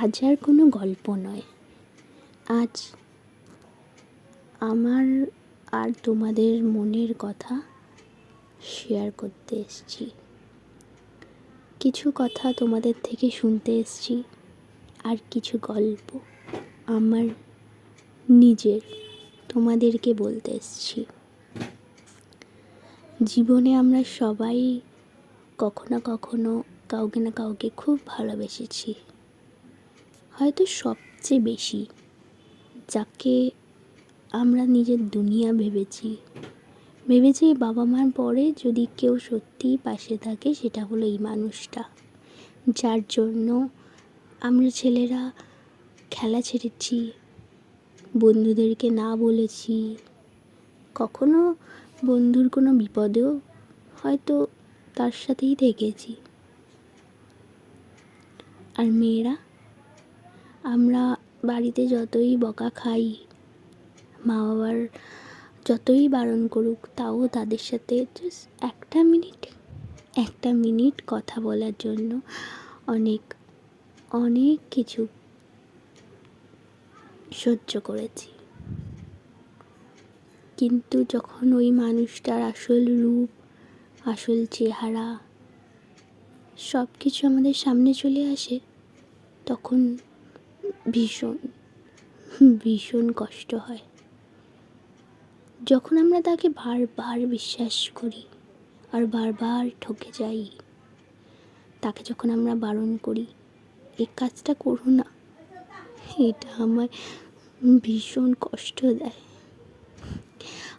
আজ আর কোনো গল্প নয়। আজ আমার আর তোমাদের মনের কথা শেয়ার করতে এসেছি। কিছু কথা তোমাদের থেকে শুনতে এসেছি আর কিছু গল্প আমার নিজের তোমাদেরকে বলতে এসেছি। জীবনে আমরা সবাই কখনো কখনো কাউকে না কাউকে খুব ভালোবেসেছি। হয়তো সবচেয়ে বেশি, যাকে আমরা নিজের দুনিয়া ভেবেছি। ভেবেছি বাবা মার পরে যদি কেউ সত্যিই পাশে থাকে, সেটা হলো এই মানুষটা। যার জন্য আমরা ছেলেরা খেলা ছেড়েছি, বন্ধুদেরকে না বলেছি। কখনো বন্ধুর কোনো বিপদেও হয়তো তার সাথেই থেকেছি। আর মেয়েরা আমরা বাড়িতে যতই বকা খাই মা বাবার যতই বারণ করুক, তাও তাদের সাথে জাস্ট একটা মিনিট একটা মিনিট কথা বলার জন্য অনেক অনেক কিছু সহ্য করেছি। কিন্তু যখন ওই মানুষটার আসল রূপ, আসল চেহারা সব কিছু আমাদের সামনে চলে আসে, তখন ভীষণ ভীষণ কষ্ট হয়। যখন আমরা তাকে বারবার বিশ্বাস করি আর বারবার ঠকে যাই, তাকে যখন আমরা বারণ করি, এই কাজটা করো না, এটা আমার ভীষণ কষ্ট দেয়।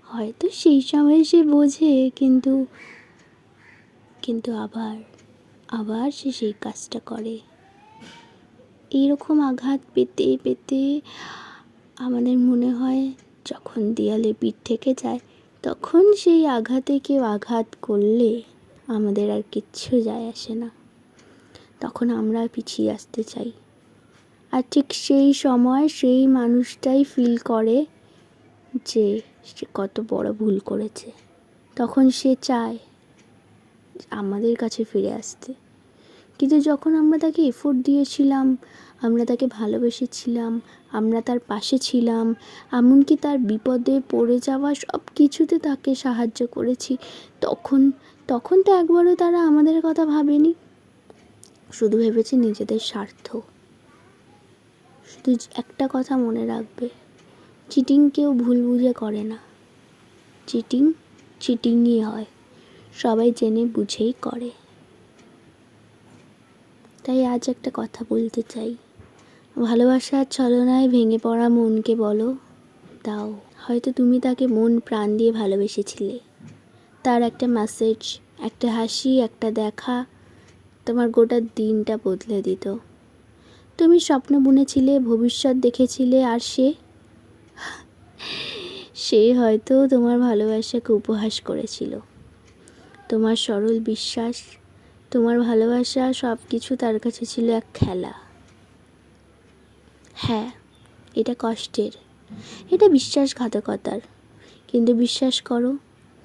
হয়তো সেই সময় সে বোঝে, কিন্তু কিন্তু আবার আবার সে সেই কাজটা করে। এইরকম আঘাত পেতে পেতে আমাদের মনে হয় যখন দেয়ালে পিঠ থেকে যায়, তখন সেই আঘাতে কেউ আঘাত করলে আমাদের আর কিচ্ছু যায় আসে না। তখন আমরা পিছিয়ে আসতে চাই। আর ঠিক সেই সময় সেই মানুষটাই ফিল করে যে সে কত বড় ভুল করেছে। তখন সে চায় আমাদের কাছে ফিরে আসতে। কিন্তু যখন আমরা তাকে এফোর্ট দিয়েছিলাম, আমরা তাকে ভালোবেসেছিলাম, আমরা তার পাশে ছিলাম, এমনকি তার বিপদে পড়ে যাওয়া সব কিছুতে তাকে সাহায্য করেছি, তখন তখন তো একবারও তারা আমাদের কথা ভাবেনি। শুধু ভেবেছে নিজেদের স্বার্থ। শুধু একটা কথা মনে রাখবে চিটিং কেউ ভুল বুঝে করে না। চিটিং চিটিংই হয়। সবাই জেনে বুঝেই করে। তাই আজ একটা কথা বলতে চাই। ভালোবাসার ছলনায় ভেঙে পড়া মনকে বলো, দাও। হয়তো তুমি তাকে মন প্রাণ দিয়ে ভালোবেসেছিলে। তার একটা মেসেজ একটা হাসি, একটা দেখা তোমার গোটা দিনটা বদলে দিত। তুমি স্বপ্ন বুনেছিলে, ভবিষ্যৎ দেখেছিলে, আর সে সে হয়তো তোমার ভালোবাসাকে উপহাস করেছিল। তোমার সরল বিশ্বাস তোমার ভালোবাসা সব কিছু তার কাছে ছিল এক খেলা। হ্যাঁ এটা কষ্টের। এটা বিশ্বাসঘাতকতার। কিন্তু বিশ্বাস করো,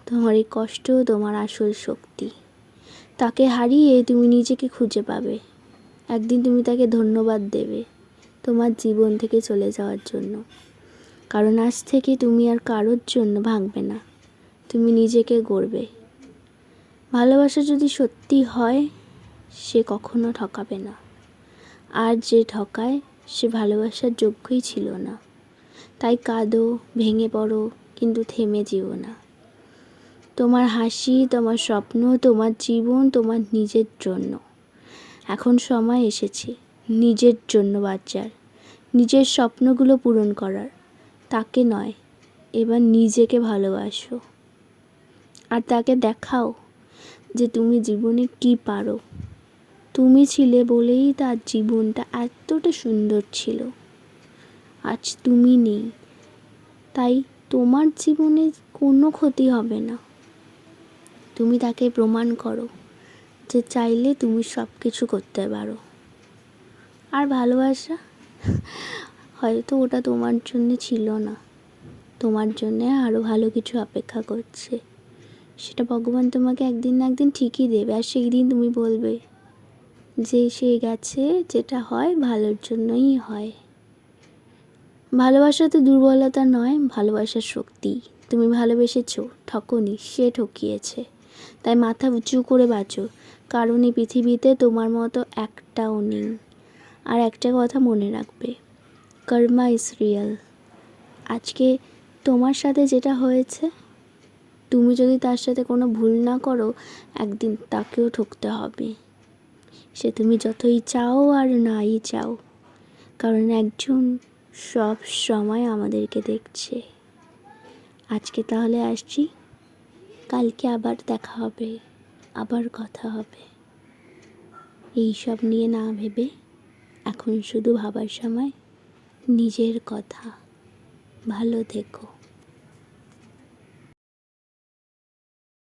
তোমার এই কষ্ট তোমার আসল শক্তি। তাকে হারিয়ে তুমি নিজেকে খুঁজে পাবে। একদিন তুমি তাকে ধন্যবাদ দেবে তোমার জীবন থেকে চলে যাওয়ার জন্য। কারণ আজ থেকে তুমি আর কারোর জন্য ভাঙবে না। তুমি নিজেকে গড়বে। ভালোবাসা যদি সত্যি হয়, সে কখনো ঠকাবে না। আর যে ঠকায়, সে ভালোবাসার যোগ্যই ছিল না। তাই কাঁদো, ভেঙে পড়ো, কিন্তু থেমে যেও না। তোমার হাসি, তোমার স্বপ্ন, তোমার জীবন, তোমার নিজের জন্য। এখন সময় এসেছে, নিজের জন্য বাচ্চার নিজের স্বপ্নগুলো পূরণ করার। তাকে নয়, এবার নিজেকে ভালোবাসো। আর তাকে দেখাও। যে তুমি জীবনে কি পারো। তুমি ছিলে বলেই তার জীবনটা এতটা সুন্দর ছিল। আজ তুমি নেই। তাই তোমার জীবনে কোনো ক্ষতি হবে না। তুমি তাকে প্রমাণ করো যে চাইলে তুমি সব কিছু করতে পারো। আর ভালোবাসা? হয়তো ওটা তোমার জন্য ছিল না। তোমার জন্যে আরও ভালো কিছু অপেক্ষা করছে। সেটা ভগবান তোমাকে একদিন না একদিন ঠিকই দেবে, আর সেই দিন তুমি বলবে যে সে গেছে, যেটা হয় ভালোর জন্যই হয়। ভালোবাসা তো দুর্বলতা নয়, ভালোবাসার শক্তি। তুমি ভালোবেসেছো, ঠকনি, সে ঠকিয়েছে। তাই মাথা উঁচু করে বাঁচো, কারণ এই পৃথিবীতে তোমার মতো একটাও নেই। আর একটা কথা মনে রাখবে, কর্মা ইজ রিয়েল। আজকে তোমার সাথে যেটা হয়েছে তুমি যদি তার সাথে কোনো ভুল না করো, একদিন তাকেও ঠকতে হবে। সে তুমি যতই চাও আর নাই চাও, কারণ একজন সব সময় আমাদেরকে দেখছে। আজকে তাহলে আসছি, কালকে আবার দেখা হবে, আবার কথা হবে। এই সব নিয়ে না ভেবে এখন শুধু ভাবার সময় নিজের কথা ভালো থেকো।